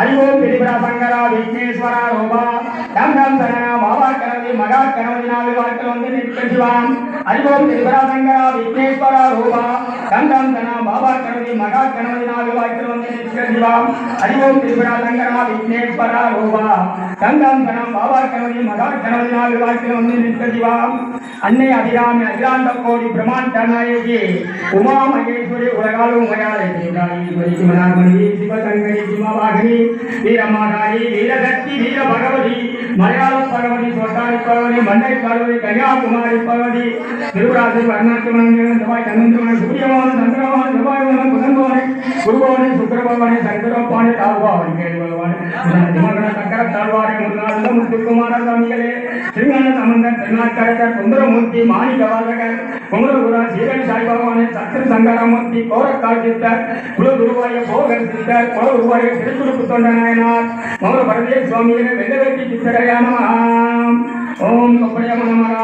அறிவோம் திரிபுரா சங்கரா விக்னேஸ்வரா ரூபா டம் டம் சரணா பாபா கணபதி மகா கணபதி நாலு வாழ்க்கை வந்து நிற்க அறிவோம் திரிபுரா சங்கரா விக்னேஸ்வரா ரூபா டம் டம் சரணா பாபா கணபதி மகா கணபதி நாலு வாழ்க்கை வந்து நிற்க அறிவோம் திரிபுரா சங்கரா விக்னேஸ்வரா ரூபா. டம் பாபா கணவதி மகா கணவதினால் நாவி வாழ்க்கை வந்து நிற்பதிவாம் அன்னை அபிராமி அகிலாந்த கோடி பிரம்மாண்ட நாயகி உமா மகேஸ்வரி உலகாலும் உமையாளை தேவராஜீஸ்வரி சிவனார்மணி சிவசங்கரி சிவவாகினி வீரமாதாரி வீரசக்தி வீர பகவதி மலையாள பகவதி சோட்டாரி பகவதி மண்ணை பகவதி கன்னியாகுமாரி பகவதி திருவராசி வர்ணாத்திமன் செவ்வாய் சூரியமான புதன்பவனை குருபவனை சுக்கரபவனை சங்கரபாணி தாழ்வாவன் கேள்வன் திமகன சக்கர முன்னாள் முத்துக்குமார சாமிகளே ஸ்ரீமந்த சம்பந்தன் தென்னாக்கரசர் சுந்தரமூர்த்தி மாணிக்க வாசகர் குமரகுரா சீரன் சாய்பகவானி சத்திர சங்கரமூர்த்தி கோரக்கால் சித்தர் குல குருவாய போகர் சித்தர் குல குருவாய திருக்குறுப்பு தொண்ட நாயனார் மௌர பரதேவ சுவாமிகளே வெள்ளவெட்டி சித்தரையான ஓம் கொப்பரைய நமரா